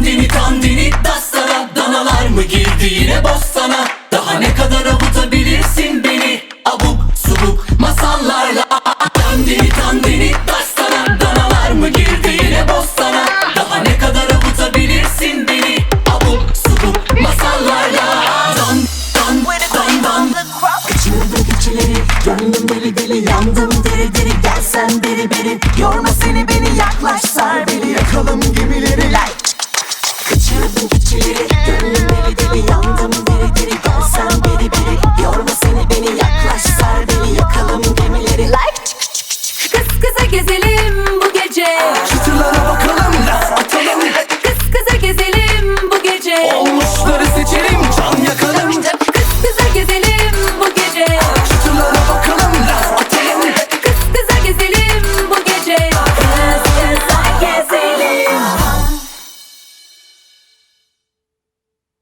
Dandini dandini dastana Danalar mı girdi yine bostana Daha ne kadar avutabilirsin beni? Abuk subuk masallarla Dandini dandini dastana Danalar mı girdi yine bostana Daha ne kadar avutabilirsin beni? Abuk subuk masallarla Dan dan dan dan Kaçırdım keçileri Yandım deli deli. Yandım deri deri Gel sen beri beri. Yorma seni beni yaklaş. Gönlüm evi gibi yandım diri diri Gel sen biri biri Yorma seni beni yaklaş sar Yakalım gemileri Like Kız kıza gezelim.